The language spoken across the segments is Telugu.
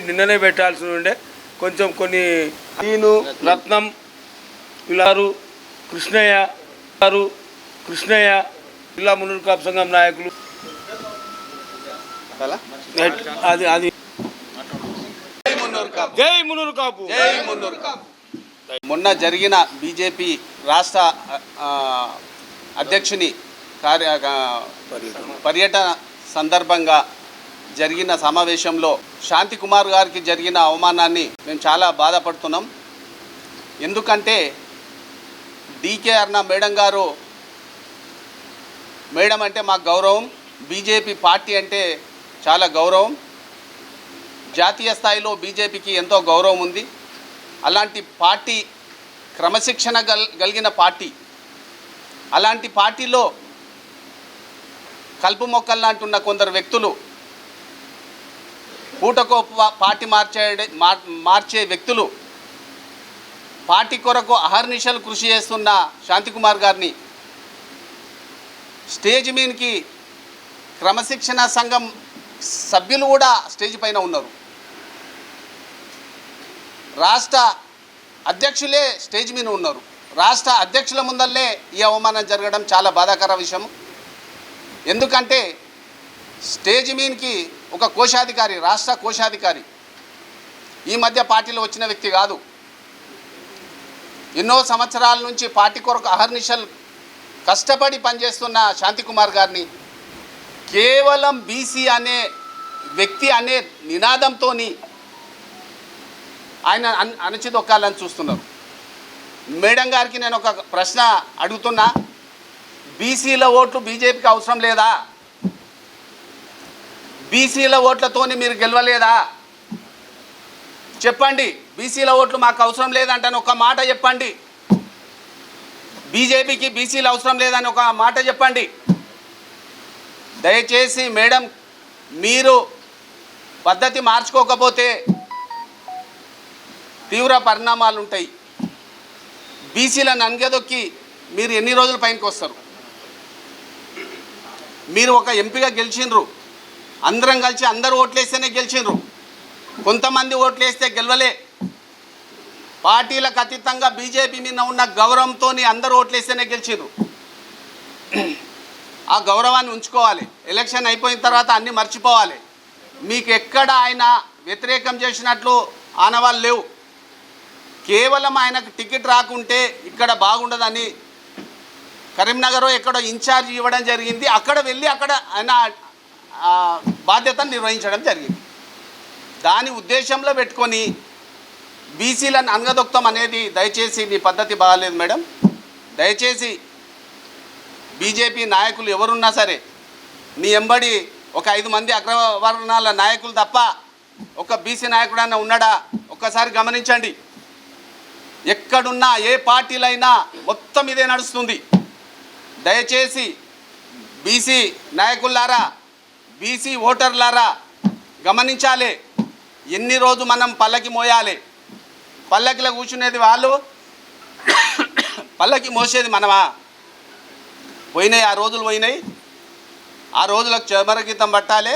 నిన్ననే పెట్టాల్సి ఉండే. కొంచెం కొన్ని ఈను రత్నం వీళ్ళారు కృష్ణయ్య గారు కృష్ణయ్య జిల్లా మున్నూరు కాపు సంఘం నాయకులు. అది అది. జై మున్నూరు కాపు జై మున్నూరు కాపు జై మున్నూరు కాపు మొన్న జరిగిన బీజేపీ రాష్ట్ర అధ్యక్షుని కార్య పర్యటన సందర్భంగా జరిగిన సమావేశంలో శాంతి కుమార్ గారికి జరిగిన అవమానాన్ని మేము చాలా బాధపడుతున్నాం. ఎందుకంటే డీకే అర్ణ మేడం గారు మేడం అంటే మాకు గౌరవం బీజేపీ పార్టీ అంటే చాలా గౌరవం. జాతీయ స్థాయిలో బీజేపీకి ఎంతో గౌరవం ఉంది. అలాంటి పార్టీ క్రమశిక్షణ గల్ కలిగిన పార్టీ. అలాంటి పార్టీలో కలుపు మొక్కలు లాంటి కొందరు వ్యక్తులు పూటకో పార్టీ మార్చే మార్- మార్చే వ్యక్తులు పార్టీ కొరకు అహర్నిశలు కృషి చేస్తున్న శాంతికుమార్ గారిని స్టేజ్ మీదకి క్రమశిక్షణ సంఘం సభ్యులు కూడా స్టేజ్ పైన ఉన్నారు. రాష్ట్ర అధ్యక్షులే స్టేజ్ మీద ఉన్నారు. రాష్ట్ర అధ్యక్షుల ముందల్లే ఈ అవమానం జరగడం చాలా బాధాకర విషయం. ఎందుకంటే స్టేజ్ మీదకి ఒక కోశాధికారి రాష్ట్ర కోశాధికారి. ఈ మధ్య పార్టీలో వచ్చిన వ్యక్తి కాదు. ఎన్నో సంవత్సరాల నుంచి పార్టీ కొరకు అహర్నిశలు కష్టపడి పనిచేస్తున్న శాంతికుమార్ గారిని కేవలం బీసీ అనే వ్యక్తి అనే నినాదంతో ఆయన అణచిదొక్కాలని చూస్తున్నారు. మేడం గారికి నేను ఒక ప్రశ్న అడుగుతున్నా. బీసీల ఓట్లు బీజేపీకి అవసరం లేదా? బీసీల ఓట్లతోని మీరు గెలవలేదా? చెప్పండి. బీసీల ఓట్లు మాకు అవసరం లేదంటని ఒక మాట చెప్పండి. బీజేపీకి బీసీలు అవసరం లేదని ఒక మాట చెప్పండి. దయచేసి మేడం మీరు పద్ధతి మార్చుకోకపోతే తీవ్ర పరిణామాలు ఉంటాయి. బీసీలను అనగదొక్కి మీరు ఎన్ని రోజుల పైనకి వస్తారు మీరు ఒక ఎంపీగా గెలిచిండ్రు. అందరం కలిసి అందరూ ఓట్లేస్తేనే గెలిచిండ్రు. కొంతమంది ఓట్లేస్తే గెలవలే. పార్టీలకు అతీతంగా బీజేపీ మీద ఉన్న గౌరవంతో అందరూ ఓట్లేస్తేనే గెలిచిండ్రు. ఆ గౌరవాన్ని ఉంచుకోవాలి. ఎలక్షన్ అయిపోయిన తర్వాత అన్నీ మర్చిపోవాలి. మీకు ఎక్కడ ఆయన వ్యతిరేకం చేసినట్లు ఆనవాళ్ళు లేవు. కేవలం ఆయనకు టికెట్ రాకుంటే ఇక్కడ బాగుండదని కరీంనగర్ ఎక్కడో ఇన్ఛార్జ్ ఇవ్వడం జరిగింది. అక్కడ వెళ్ళి అక్కడ ఆయన బాధ్యతను నిర్వహించడం జరిగింది. దాని ఉద్దేశంలో పెట్టుకొని బీసీలను అనగదొక్తం అనేది దయచేసి మీ పద్ధతి బాగాలేదు మేడం. దయచేసి బీజేపీ నాయకులు ఎవరున్నా సరే మీ ఎంబడి ఒక ఐదు మంది అగ్రవర్ణాల నాయకులు తప్ప ఒక బీసీ నాయకుడన్నా ఉన్నాడా? ఒక్కసారి గమనించండి. ఎక్కడున్నా ఏ పార్టీలైనా మొత్తం ఇదే నడుస్తుంది. దయచేసి బీసీ నాయకులారా బీసీ ఓటర్లారా గమనించాలి. ఎన్ని రోజు మనం పల్లకి మోయాలి? పల్లకిలో కూర్చునేది వాళ్ళు? పల్లకి మోసేది మనమా? పోయినాయి ఆ రోజులు పోయినాయి. ఆ రోజులకు చమరగీతం పట్టాలి.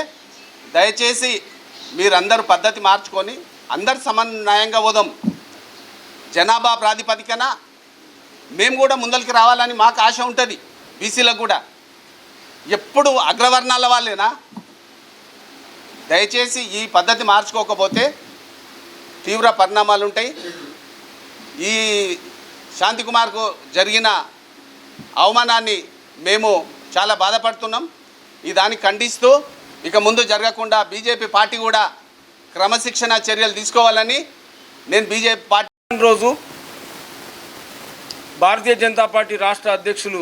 దయచేసి మీరందరూ పద్ధతి మార్చుకొని అందరు సమన్వయంగా పోదాం. జనాభా ప్రాతిపదికన మేము కూడా ముందరికి రావాలని మాకు ఆశ ఉంటుంది బీసీలకు కూడా. ఎప్పుడు అగ్రవర్ణాల వాళ్ళేనా? దయచేసి ఈ పద్ధతి మార్చుకోకపోతే తీవ్ర పరిణామాలు ఉంటాయి. ఈ శాంతికుమార్కు జరిగిన అవమానాన్ని మేము చాలా బాధపడుతున్నాం. ఈ దాన్ని ఖండిస్తూ ఇక ముందు జరగకుండా బీజేపీ పార్టీ కూడా క్రమశిక్షణ చర్యలు తీసుకోవాలని నేను బీజేపీ పార్టీ రోజు భారతీయ జనతా పార్టీ రాష్ట్ర అధ్యక్షులు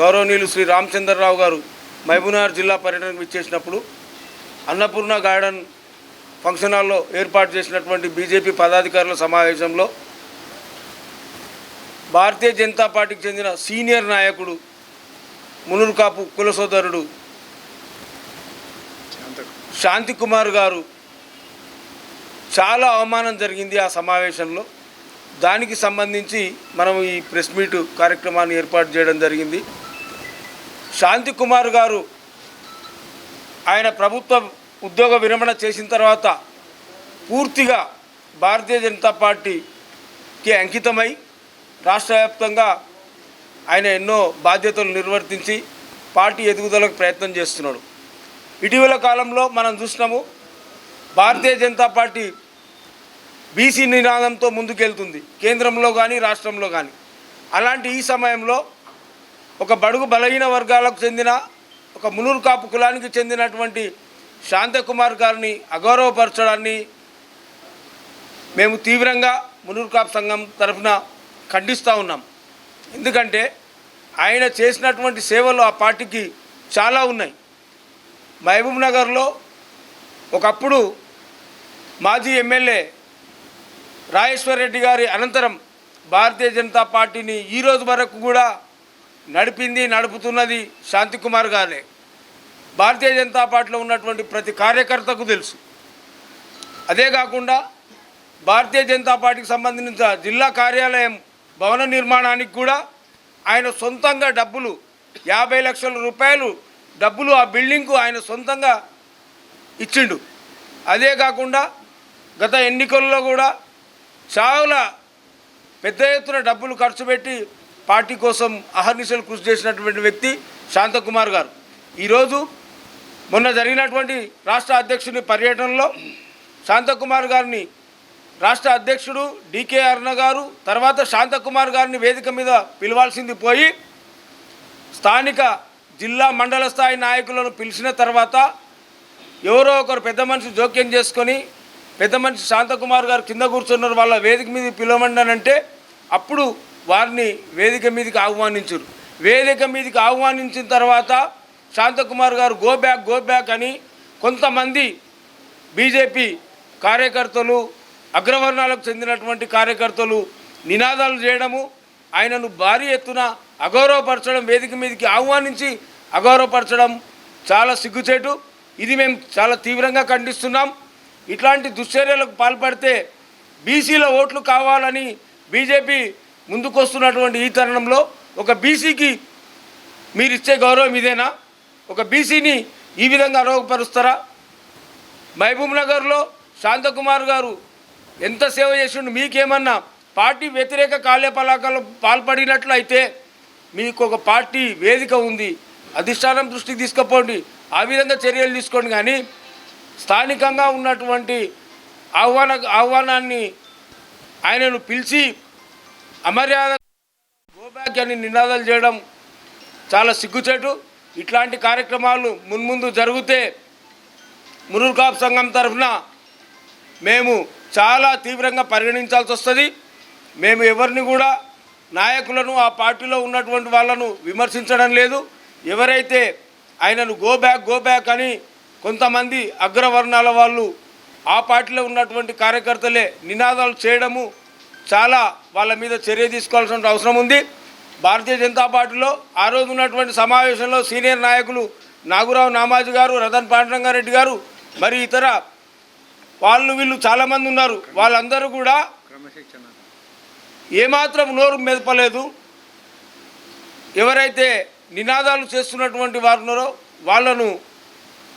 గౌరవనీయులు శ్రీ రామచంద్రరావు గారు మహబూబ్నగర్ జిల్లా పర్యటనకు ఇచ్చేసినప్పుడు అన్నపూర్ణ గార్డెన్ ఫంక్షన్ హాల్లో ఏర్పాటు చేసినటువంటి బీజేపీ పదాధికారుల సమావేశంలో భారతీయ జనతా పార్టీకి చెందిన సీనియర్ నాయకుడు మునురుకాపు కుల సోదరుడు శాంతి కుమార్ గారు చాలా అవమానం జరిగింది ఆ సమావేశంలో. దానికి సంబంధించి మనం ఈ ప్రెస్ మీట్ కార్యక్రమాన్ని ఏర్పాటు చేయడం జరిగింది. శాంతి కుమార్ గారు ఆయన ప్రభుత్వ ఉద్యోగ విరమణ చేసిన తర్వాత పూర్తిగా భారతీయ జనతా పార్టీకి అంకితమై రాష్ట్ర వ్యాప్తంగా ఆయన ఎన్నో బాధ్యతలు నిర్వర్తించి పార్టీ ఎదుగుదలకు ప్రయత్నం చేస్తున్నాడు. ఇటీవల కాలంలో మనం చూసినాము భారతీయ జనతా పార్టీ బీసీ నినాదంతో ముందుకెళ్తుంది కేంద్రంలో కానీ రాష్ట్రంలో కానీ అలాంటి ఈ సమయంలో ఒక బడుగు బలహీన వర్గాలకు చెందిన ఒక మునూరు కాపు కులానికి చెందినటువంటి శాంతకుమార్ గారిని అగౌరవపరచడాన్ని మేము తీవ్రంగా మునూరు కాపు సంఘం తరఫున ఖండిస్తూ ఉన్నాం. ఎందుకంటే ఆయన చేసినటువంటి సేవలు ఆ పార్టీకి చాలా ఉన్నాయి. మహబూబ్ నగర్లో ఒకప్పుడు మాజీ ఎమ్మెల్యే రాజేశ్వర్ రెడ్డి గారి అనంతరం భారతీయ జనతా పార్టీని ఈరోజు వరకు కూడా నడిపింది నడుపుతున్నది శాంతికుమార్ గారే. భారతీయ జనతా పార్టీలో ఉన్నటువంటి ప్రతి కార్యకర్తకు తెలుసు. అదే కాకుండా భారతీయ జనతా పార్టీకి సంబంధించిన జిల్లా కార్యాలయం భవన నిర్మాణానికి కూడా ఆయన సొంతంగా డబ్బులు యాభై లక్షల రూపాయలు డబ్బులు ఆ బిల్డింగ్కు ఆయన సొంతంగా ఇచ్చిండు. అదే కాకుండా గత ఎన్నికల్లో కూడా చాలా పెద్ద ఎత్తున డబ్బులు ఖర్చు పెట్టి పార్టీ కోసం అహర్నిశలు కృషి చేసినటువంటి వ్యక్తి శాంతకుమార్ గారు. ఈరోజు మొన్న జరిగినటువంటి రాష్ట్ర అధ్యక్షుని పర్యటనలో శాంతకుమార్ గారిని రాష్ట్ర అధ్యక్షుడు డికే అరుణ గారు తర్వాత శాంతకుమార్ గారిని వేదిక మీద పిలవాల్సింది పోయి స్థానిక జిల్లా మండల స్థాయి నాయకులను పిలిచిన తర్వాత ఎవరో ఒకరు పెద్ద మనిషి జోక్యం చేసుకొని పెద్ద మనిషి శాంతకుమార్ గారు కింద కూర్చున్నారు వాళ్ళ వేదిక మీద పిలవమండానంటే అప్పుడు వారిని వేదిక మీదకి ఆహ్వానించారు. వేదిక మీదకి ఆహ్వానించిన తర్వాత శాంతకుమార్ గారు గో బ్యాక్ గో బ్యాక్ అని కొంతమంది బీజేపీ కార్యకర్తలు అగ్రవర్ణాలకు చెందినటువంటి కార్యకర్తలు నినాదాలు చేయడము ఆయనను భారీ ఎత్తున అగౌరవపరచడం వేదిక మీదకి ఆహ్వానించి అగౌరవపరచడం చాలా సిగ్గుచేటు. ఇది మేము చాలా తీవ్రంగా ఖండిస్తున్నాం. ఇట్లాంటి దుశ్చర్యలకు పాల్పడితే బీసీల ఓట్లు కావాలని బీజేపీ ముందుకొస్తున్నటువంటి ఈ తరుణంలో ఒక బీసీకి మీరు ఇచ్చే గౌరవం ఇదేనా? ఒక బీసీని ఈ విధంగా అరోగపరుస్తారా? మహబూబ్ నగర్లో శాంతకుమార్ గారు ఎంత సేవ చేసిండు? మీకేమన్నా పార్టీ వ్యతిరేక కార్యకలాపాలు పాల్పడినట్లయితే మీకు ఒక పార్టీ వేదిక ఉంది. అధిష్టానం దృష్టికి తీసుకుపోండి. ఆ విధంగా చర్యలు తీసుకోండి. కానీ స్థానికంగా ఉన్నటువంటి ఆహ్వాన ఆహ్వానాన్ని ఆయనను పిలిచి అమర్యాద గోబ్యాక్ అని నినాదాలు చేయడం చాలా సిగ్గుచేటు. ఇట్లాంటి కార్యక్రమాలు మున్ముందు జరిగితే మురుగు సంఘం తరఫున మేము చాలా తీవ్రంగా పరిగణించాల్సి వస్తుంది. మేము ఎవరిని కూడా నాయకులను ఆ పార్టీలో ఉన్నటువంటి వాళ్ళను విమర్శించడం లేదు. ఎవరైతే ఆయనను గో బ్యాక్ గో బ్యాక్ అని కొంతమంది అగ్రవర్ణాల వాళ్ళు ఆ పార్టీలో ఉన్నటువంటి కార్యకర్తలే నినాదాలు చేయడము చాలా వాళ్ళ మీద చర్య తీసుకోవాల్సిన అవసరం ఉంది. భారతీయ జనతా పార్టీలో ఆ రోజు ఉన్నటువంటి సమావేశంలో సీనియర్ నాయకులు నాగురావు నామాజీ గారు రతన్ పాండరంగారెడ్డి గారు మరి ఇతర వాళ్ళు వీళ్ళు చాలామంది ఉన్నారు. వాళ్ళందరూ కూడా ఏమాత్రం నోరు మెదపలేదు. ఎవరైతే నినాదాలు చేస్తున్నటువంటి వారు ఉన్నారో వాళ్ళను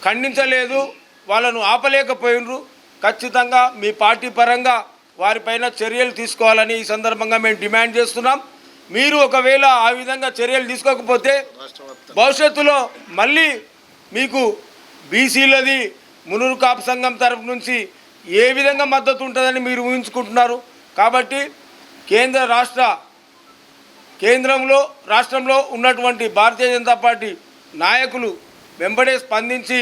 ఖండించలేదు వాళ్ళను ఆపలేకపోయినరు. ఖచ్చితంగా మీ పార్టీ పరంగా వారిపైన చర్యలు తీసుకోవాలని ఈ సందర్భంగా మేము డిమాండ్ చేస్తున్నాం. మీరు ఒకవేళ ఆ విధంగా చర్యలు తీసుకోకపోతే భవిష్యత్తులో మళ్ళీ మీకు బీసీలది మునురు కాపు సంఘం తరపు నుంచి ఏ విధంగా మద్దతు ఉంటుందని మీరు ఊహించుకుంటున్నారు. కాబట్టి కేంద్ర రాష్ట్ర కేంద్రంలో రాష్ట్రంలో ఉన్నటువంటి భారతీయ జనతా పార్టీ నాయకులు వెంబడే స్పందించి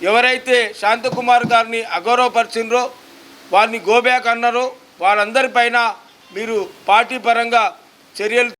ఎవరైతే శాంతకుమార్ గారిని అగౌరవపరిచిండ్రో వారిని గోబ్యాక్ అన్నారు. వారందరిపైన మీరు పార్టీ పరంగా చర్యలు